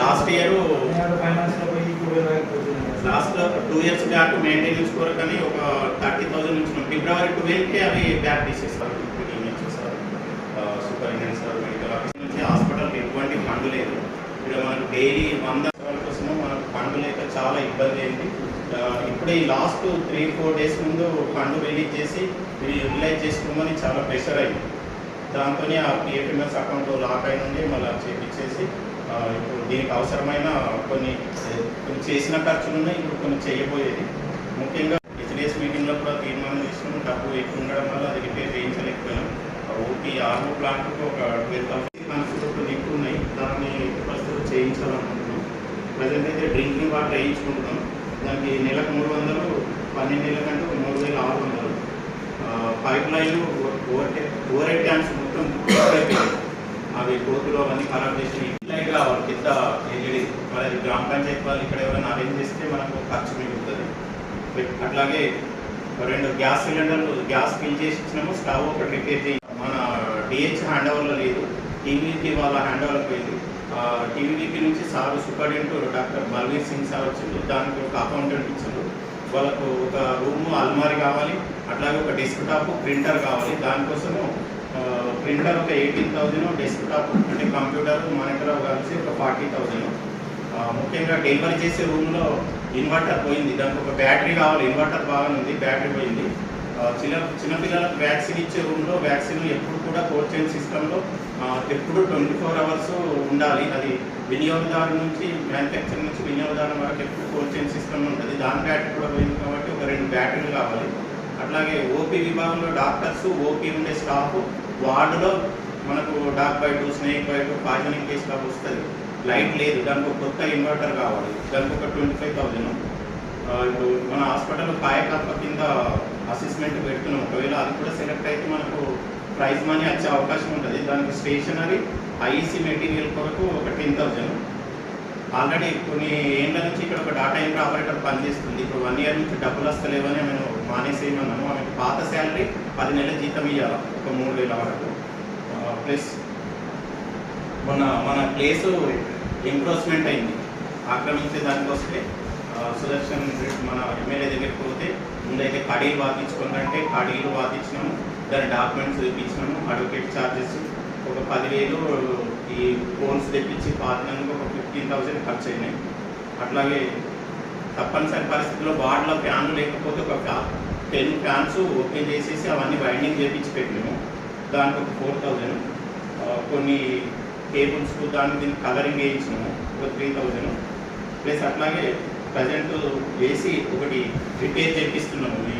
Last year last two years back maintenance కొరకని ఒక thirty thousand నుంచి ఫిబ్రవరి ట్వెల్వ్కి అవి బ్యాక్ తీసేస్తారు. ఇప్పుడు ఇచ్చేస్తారు సూపర్ సార్ మెడికల్ ఆఫీస్ నుంచి హాస్పిటల్కి ఎటువంటి ఫండ్ లేదు. ఇక్కడ మనకు డైలీ వంద కోసము మనకు ఫండ్ లేక చాలా ఇబ్బంది అయింది. ఇప్పుడు ఈ లాస్ట్ త్రీ ఫోర్ డేస్ ముందు ఫండ్ రిలీజ్ చేసి యూటిలైజ్ చేసుకోమని చాలా ప్రెషర్ అయింది. దాంతోనే ఆ పిఎఫ్ఎంఎస్ అకౌంట్ లాక్ అయిన ఉండి మళ్ళీ చేపించేసి ఇప్పుడు దీనికి అవసరమైన కొన్ని కొన్ని చేసిన ఖర్చులు ఉన్నాయి ఇప్పుడు కొన్ని చేయబోయేది. ముఖ్యంగా హెచ్డిఎస్ మీటింగ్లో కూడా తీర్మానం తీసుకుని డబ్బు ఎక్కువ ఉండడం వల్ల అది రిపేర్ చేయించలేకపోయినాం. ఓటీ ఆర్మో ప్లాంట్కి ఒక ట్వెల్వ్ థౌసండ్ కన్స్ట్రక్ట్ ఎక్కువ ఉన్నాయి. దాన్ని ప్రస్తుతం చేయించాలనుకుంటున్నాం. ప్రజెంట్ అయితే డ్రింకింగ్ వాటర్ వేయించుకుంటున్నాం. దానికి నెలకు మూడు వందలు పన్నెండు నెలల కంటే మూడు వేల ఆరు వందలు. పైప్ లైన్లు ఓవర్ ఓవర్ హెడ్ ట్యాంక్స్ మొత్తం అయిపోయాయి అవి కోతులు అవన్నీ ఖరాబ్ చేసి ఇట్లా వాళ్ళ పెద్ద ఏజెడీ మరి గ్రామ పంచాయతీ వాళ్ళు ఇక్కడ ఎవరైనా అరేంజ్ చేస్తే మనకు ఖర్చు మిగులుతుంది. అట్లాగే రెండు గ్యాస్ సిలిండర్లు గ్యాస్ ఫిల్ చేసి ఇచ్చినాము స్టవ్ ఒకటి రిపేర్ చేయి. మన డిహెచ్ హ్యాండ్ ఓవర్లో లేదు. టీవీకి వాళ్ళ హ్యాండ్ ఓవర్ పోయింది టీవీకి నుంచి sir superintendent doctor Balvir Singh sir వచ్చిండు. దానికి ఒక అకౌంటెంట్ ఇచ్చారు వాళ్ళకు ఒక రూమ్ అల్మారీ కావాలి అట్లాగే ఒక డెస్క్ టాప్ ప్రింటర్ కావాలి. దానికోసము ప్రింటర్ ఒక ఎయిటీన్ థౌజండ్ డెస్క్ టాప్ అంటే కంప్యూటర్ మానిటర్ కలిసి ఒక ఫార్టీ థౌజండ్ ముఖ్యంగా డెలివరీ చేసే రూమ్లో ఇన్వర్టర్ పోయింది. దానికి ఒక బ్యాటరీ కావాలి. ఇన్వర్టర్ బాగానే ఉంది బ్యాటరీ పోయింది. చిన్న చిన్నపిల్లలకు వ్యాక్సిన్ ఇచ్చే రూమ్లో వ్యాక్సిన్ ఎప్పుడు కూడా కోల్డ్ చైన్ సిస్టంలో ఎప్పుడు ట్వంటీ ఫోర్ అవర్స్ ఉండాలి. అది వినియోగదారు నుంచి మ్యానుఫ్యాక్చర్ నుంచి వినియోగదారు వరకు ఎప్పుడు కోల్డ్ చైన్ సిస్టమ్ ఉంటుంది. దాని బ్యాటరీ కూడా పోయింది కాబట్టి ఒక రెండు బ్యాటరీలు కావాలి. అట్లాగే ఓపీ విభాగంలో డాక్టర్స్ ఓపీ ఉండే స్టాఫ్ వార్డులో మనకు dog bite snake bite poisoning case లాగా వస్తుంది. లైట్ లేదు. దానికి ఒక కొత్త ఇన్వర్టర్ కావాలి. దానికి ఒక ట్వంటీ ఫైవ్ థౌజండ్ ఇప్పుడు మన హాస్పిటల్ కాయకల్ప కింద అసెస్మెంట్ పెడుతున్నాం. ఒకవేళ అది కూడా సెలెక్ట్ అయితే మనకు ప్రైజ్ మనీ వచ్చే అవకాశం ఉంటుంది. దానికి స్టేషనరీ ఐఈసీ మెటీరియల్ కొరకు ఒక టెన్ థౌజండ్. ఆల్రెడీ కొన్ని ఏళ్ళ నుంచి ఇక్కడ ఒక డాటా ఎంట్రీ ఆపరేటర్ పనిచేస్తుంది. ఇప్పుడు వన్ ఇయర్ నుంచి డబ్బులు వస్తలేవని మేము మానేసేయమన్నాము ఆమెకు పాత శాలరీ పది నెలల జీతం ఇవ్వాలి ఒక మూడు వేల వరకు. ప్లస్ మొన్న మన ప్లేసు ఎంక్రోచ్మెంట్ అయింది. ఆక్రమించే దానికి వస్తే సుదర్శన్ మన ఎమ్మెల్యే దగ్గరికి పోతే ముందైతే కడీలు వాదించుకుందంటే కడీలు వాదించినాము. దాని డాక్యుమెంట్స్ చూపించినాము అడ్వకేట్ ఛార్జెస్ ఒక పదివేలు ఈ ఫోన్స్ తెప్పించి పాతినందుకు ఒక ఫిఫ్టీన్ థౌసండ్ ఖర్చు అయినాయి. అట్లాగే తప్పనిసరి పరిస్థితుల్లో వార్డులో ఫ్యాన్లు లేకపోతే ఒక టెన్ ఫ్యాన్స్ ఓపెన్ చేసేసి అవన్నీ బైండింగ్ చేపించి పెట్టినాము. దానికి ఒక ఫోర్ థౌజండ్ కొన్ని కేబుల్స్ దానికి దీన్ని కలరింగ్ వేయించినాము. ఒక త్రీ థౌజండ్ ప్లస్ అట్లాగే ప్రజెంట్ వేసి ఒకటి రిపేర్ చేపిస్తున్నాము. ఈ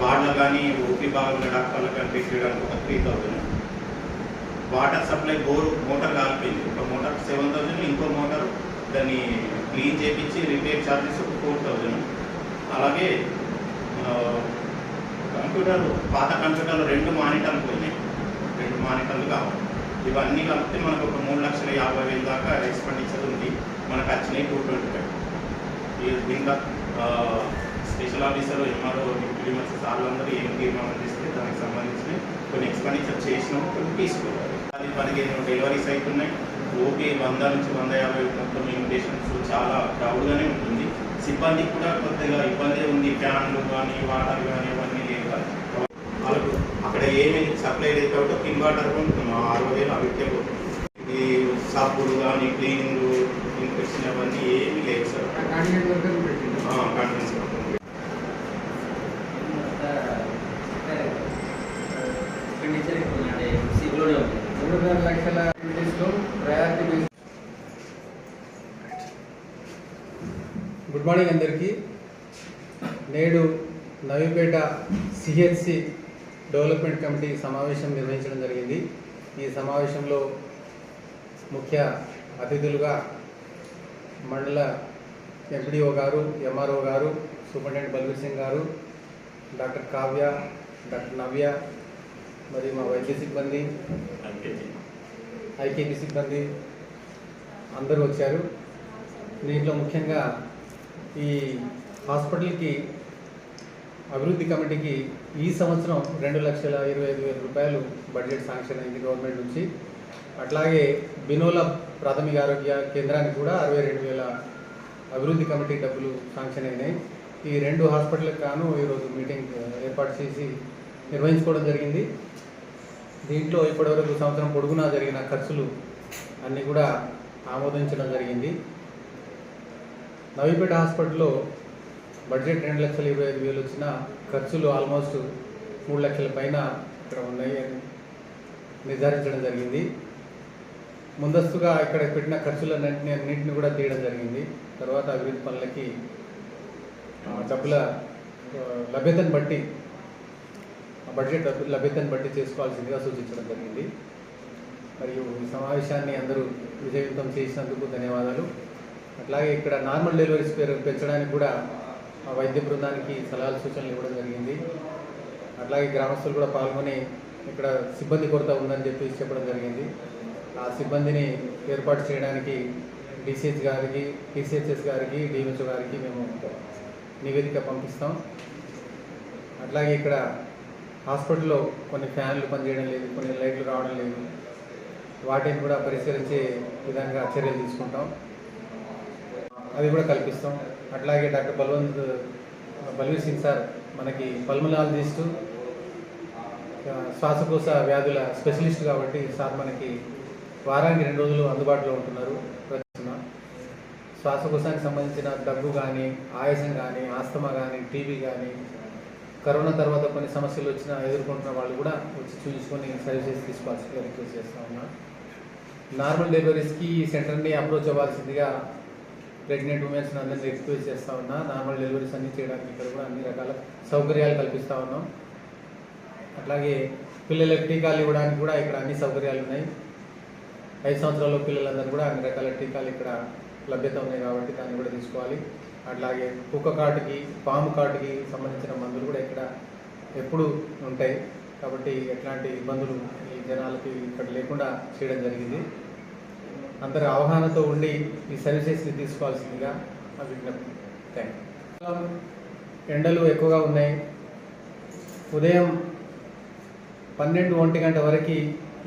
వార్డులో కానీ ఓపీ భాగంలో డాక్టర్లో కానీ పెట్టడానికి ఒక three thousand water supply bore motor కాలిపోయింది. ఒక మోటార్ సెవెన్ థౌజండ్ ఇంకో మోటార్ దాన్ని క్లీన్ చేపించి రిపేర్ ఛార్జెస్ ఒక ఫోర్ థౌజండ్. అలాగే కంప్యూటర్ పాత కంప్యూటర్లు రెండు మానిటర్లు పోయినాయి. రెండు మానిటర్లు కావాలి ఇవన్నీ కలిపితే మనకు ఒక మూడు లక్షల యాభై వేలు దాకా ఎక్స్పెండిచర్ ఉంది. మనకు వచ్చినాయి టూ ట్వంటీ ఫైవ్. దీంట్లో special officer MRO deputy master సార్లు అందరూ ఏం తీర్మానం తీసుకుని దానికి సంబంధించిన కొన్ని ఎక్స్పెండిచర్ చేసినాము కొన్ని తీసుకోవాలి. పదిహేను డెలివరీస్ అవుతున్నాయి? ఓకే వంద నుంచి వంద యాభై మొత్తం ఇన్విటేషన్స్ చాలా క్రౌడ్గానే ఉంటుంది. సిబ్బంది కూడా కొద్దిగా ఇబ్బంది ఉంది. ఫ్యాన్లు కానీ వాటర్ కానీ అవన్నీ లేవు వాళ్ళకు అక్కడ ఏమి సప్లై లేదు కాబట్టి ఒక వాటర్ కొంటున్నాం అరవై వేలు అవితే ఈ సబ్బులు కానీ క్లీనింగ్ ఇన్ఫెక్షన్ అవన్నీ ఏమీ లేవు సార్ కాండిడేట్ వర్కర్ పెట్టిండు. కాన్ఫిడెన్స్ ఎక్స్పెండిచర్ ఎక్కువ అంటే సిగ్లోనే ఉంది మూడున్నర లక్షల యాక్టివిటీస్లో ప్రయారిటీ బేస్ గుడ్ మార్నింగ్ అందరికీ నేడు నవీపేట సిహెచ్సి డెవలప్మెంట్ కమిటీ సమావేశం నిర్వహించడం జరిగింది. ఈ సమావేశంలో ముఖ్య అతిథులుగా మండల ఎంపీడీఓ గారు ఎంఆర్ఓ గారు సూపరింటెండెంట్ బల్వీర్ సింగ్ గారు డాక్టర్ కావ్య డాక్టర్ నవ్య మరియు మా వైద్య సిబ్బంది ఐకేపీ సిబ్బంది అందరూ వచ్చారు. దీంట్లో ముఖ్యంగా ఈ హాస్పిటల్కి అభివృద్ధి కమిటీకి ఈ సంవత్సరం రెండు లక్షల ఇరవై ఐదు వేల రూపాయలు బడ్జెట్ శాంక్షన్ అయింది గవర్నమెంట్ నుంచి. అట్లాగే బినోల ప్రాథమిక ఆరోగ్య కేంద్రానికి కూడా అరవై రెండు వేల అభివృద్ధి కమిటీ డబ్బులు శాంక్షన్ అయినాయి. ఈ రెండు హాస్పిటల్కి గాను ఈరోజు మీటింగ్ ఏర్పాటు చేసి నిర్వహించుకోవడం జరిగింది. దీంట్లో ఇప్పటివరకు సంవత్సరం పొడుగునా జరిగిన ఖర్చులు అన్నీ కూడా ఆమోదించడం జరిగింది. నవీపేట హాస్పిటల్లో బడ్జెట్ రెండు లక్షల ఇరవై ఐదు వేలు వచ్చిన ఖర్చులు ఆల్మోస్ట్ మూడు లక్షల పైన ఇక్కడ ఉన్నాయి అని నిర్ధారించడం జరిగింది. ముందస్తుగా ఇక్కడ పెట్టిన ఖర్చులన్నింటినీ అన్నింటిని కూడా తీయడం జరిగింది. తర్వాత అభివృద్ధి పనులకి డబ్బుల లభ్యతను బట్టి బడ్జెట్ లభ్యతను బట్టి చేసుకోవాల్సిందిగా సూచించడం జరిగింది. మరియు ఈ సమావేశాన్ని అందరూ విజయవంతం చేసినందుకు ధన్యవాదాలు. అట్లాగే ఇక్కడ నార్మల్ డెలివరీస్ పేరు పెంచడానికి కూడా ఆ వైద్య బృందానికి సలహాలు సూచనలు ఇవ్వడం జరిగింది. అట్లాగే గ్రామస్తులు కూడా పాల్గొని ఇక్కడ సిబ్బంది కొరత ఉందని చెప్పి చెప్పడం జరిగింది. ఆ సిబ్బందిని ఏర్పాటు చేయడానికి డిసిహెచ్ గారికి టీసీహెచ్ఎస్ గారికి డిహెచ్ఓ గారికి మేము నివేదిక పంపిస్తాం. అట్లాగే ఇక్కడ హాస్పిటల్లో కొన్ని ఫ్యాన్లు పనిచేయడం లేదు కొన్ని లైట్లు రావడం లేదు. వాటిని కూడా పరిశీలించే విధంగా చర్యలు తీసుకుంటాం. అది కూడా కల్పిస్తాం. అట్లాగే డాక్టర్ బల్వంత్ బల్వీర్ సింగ్ సార్ మనకి పల్మనాలజిస్టు శ్వాసకోశ వ్యాధుల స్పెషలిస్ట్ కాబట్టి సార్ మనకి వారానికి రెండు రోజులు అందుబాటులో ఉంటున్నారు. శ్వాసకోశానికి సంబంధించిన దగ్గు కానీ ఆయాసం కానీ ఆస్తమా కానీ టీబీ కానీ కరోనా తర్వాత కొన్ని సమస్యలు వచ్చినా ఎదుర్కొంటున్న వాళ్ళు కూడా వచ్చి చూపించుకొని సర్వీసెస్ తీసుకోవాల్సిందిగా రిక్వెస్ట్ చేస్తా ఉన్నా. నార్మల్ డెలివరీస్కి ఈ సెంటర్ని అప్రోచ్ అవ్వాల్సిందిగా ప్రెగ్నెంట్ ఉమెన్స్ అందరినీ రిక్వెస్ట్ చేస్తా ఉన్నా. నార్మల్ డెలివరీస్ అన్ని చేయడానికి ఇక్కడ కూడా అన్ని రకాల సౌకర్యాలు కల్పిస్తా ఉన్నాం. అట్లాగే పిల్లలకు టీకాలు ఇవ్వడానికి కూడా ఇక్కడ అన్ని సౌకర్యాలు ఉన్నాయి. ఐదు సంవత్సరాల పిల్లలందరూ కూడా అన్ని రకాల టీకాలు ఇక్కడ లభ్యత ఉన్నాయి కాబట్టి దాన్ని కూడా తీసుకోవాలి. అట్లాగే కుక్క కాటుకి పాము కాటుకి సంబంధించిన మందులు కూడా ఇక్కడ ఎప్పుడు ఉంటాయి. కాబట్టి ఎట్లాంటి ఇబ్బందులు ఈ జనాలకి ఇక్కడ లేకుండా చేయడం జరిగింది. అందరి అవగాహనతో ఉండి ఈ సర్వీసెస్ని తీసుకోవాల్సిందిగా నా విజ్ఞప్తి. థ్యాంక్ యూ ఎండలు ఎక్కువగా ఉన్నాయి. ఉదయం పన్నెండు ఒంటి గంట వరకు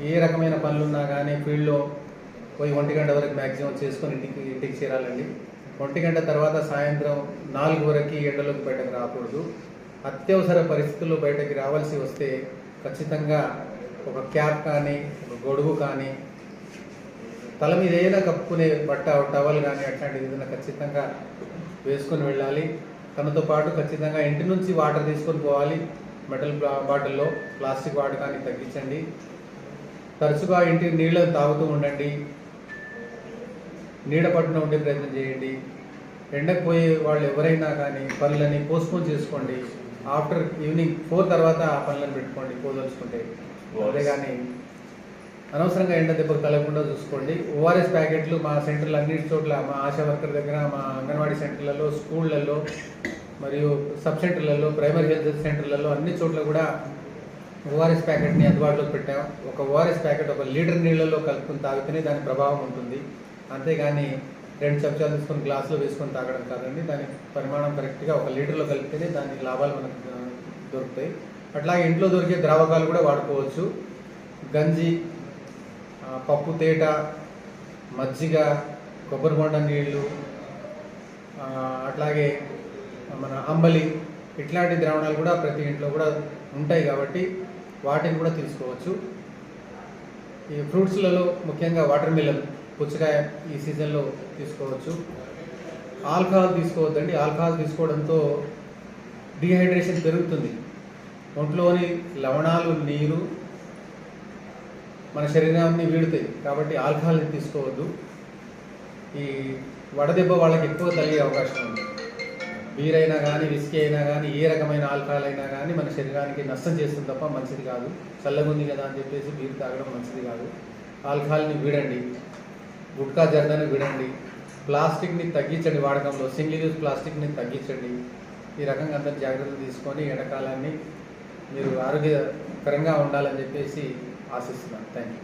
ఏ రకమైన పనులు ఉన్నా కానీ ఫీల్డ్లో పోయి ఒంటి గంట వరకు మ్యాక్సిమం చేసుకొని ఇంటికి ఇంటికి చేరాలండి. ఒంటి గంట తర్వాత సాయంత్రం నాలుగు వరకు ఎండలోకి బయటకు రాకూడదు. అత్యవసర పరిస్థితుల్లో బయటకి రావాల్సి వస్తే ఖచ్చితంగా ఒక క్యాప్ కానీ ఒక గొడుగు కానీ తల మీద ఏదైనా కప్పుకునే బట్ట టవల్ కానీ అట్లాంటిది ఏదైనా ఖచ్చితంగా వేసుకొని వెళ్ళాలి. తనతో పాటు ఖచ్చితంగా ఇంటి నుంచి వాటర్ తీసుకొని పోవాలి. మెటల్ బాటిల్లో ప్లాస్టిక్ వాడకాన్ని తగ్గించండి. తరచుగా ఇంటి నీళ్ళని తాగుతూ ఉండండి. నీడ పట్టున ఉండే ప్రయత్నం చేయండి. ఎండకు పోయే వాళ్ళు ఎవరైనా కానీ పనులని పోస్ట్పోన్ చేసుకోండి. ఆఫ్టర్ ఈవినింగ్ ఫోర్ తర్వాత ఆ పనులను పెట్టుకోండి. పోదలుచుకుంటే అంతేగాని అనవసరంగా ఎండ దెబ్బకు తగలకుండా చూసుకోండి. ఓఆర్ఎస్ ప్యాకెట్లు మా సెంటర్లు అన్ని చోట్ల మా ఆశా వర్కర్ దగ్గర మా అంగన్వాడీ సెంటర్లలో స్కూళ్ళల్లో మరియు సబ్ సెంటర్లలో ప్రైమరీ హెల్త్ సెంటర్లలో అన్ని చోట్ల కూడా ఓఆర్ఎస్ ప్యాకెట్ని అందుబాటులోకి పెట్టాం. ఒక ఓఆర్ఎస్ ప్యాకెట్ ఒక లీటర్ నీళ్ళలో కలుపుకొని తాగితేనే దాని ప్రభావం ఉంటుంది. అంతేగాని రెండు చెంచాలు తీసుకొని గ్లాసులో వేసుకొని తాగడం కాదండి. దాని పరిమాణం కరెక్ట్గా ఒక లీటర్లో కలిపితేనే దాని లాభాలు మనకు దొరుకుతాయి. అట్లాగే ఇంట్లో దొరికే ద్రావకాలు కూడా వాడుకోవచ్చు. గంజి పప్పు తేట మజ్జిగ కొబ్బరి బొండ నీళ్ళు అట్లాగే మన అంబలి ఇట్లాంటి ద్రావణాలు కూడా ప్రతి ఇంట్లో కూడా ఉంటాయి కాబట్టి వాటిని కూడా తీసుకోవచ్చు. ఈ ఫ్రూట్స్లలో ముఖ్యంగా వాటర్ మిలన్ పుచ్చకాయ ఈ సీజన్లో తీసుకోవచ్చు. ఆల్కహాల్ తీసుకోవద్దండి. ఆల్కహాల్ తీసుకోవడంతో డిహైడ్రేషన్ పెరుగుతుంది. ఒంట్లోని లవణాలు నీరు మన శరీరాన్ని వీడుతాయి. కాబట్టి ఆల్కహాల్ని తీసుకోవద్దు. ఈ వడదెబ్బ వాళ్ళకి ఎక్కువ తగిలే అవకాశం ఉంది. బీర్ అయినా కానీ విస్కీ అయినా కానీ ఏ రకమైన ఆల్కహాల్ అయినా కానీ మన శరీరానికి నష్టం చేస్తుంది తప్ప మంచిది కాదు. చల్లగుంది కదా అని చెప్పేసి బీర్ తాగడం మంచిది కాదు. ఆల్కహాల్ని వీడండి. గుట్కా జర్దాన్ని వీడండి. ప్లాస్టిక్ని తగ్గించండి వాడకంలో. సింగిల్ యూజ్ ప్లాస్టిక్ని తగ్గించండి. ఈ రకంగా అందరు జాగ్రత్తలు తీసుకొని ఎండాకాలాన్ని మీరు ఆరోగ్యకరంగా ఉండాలని చెప్పేసి assessment. Thank you.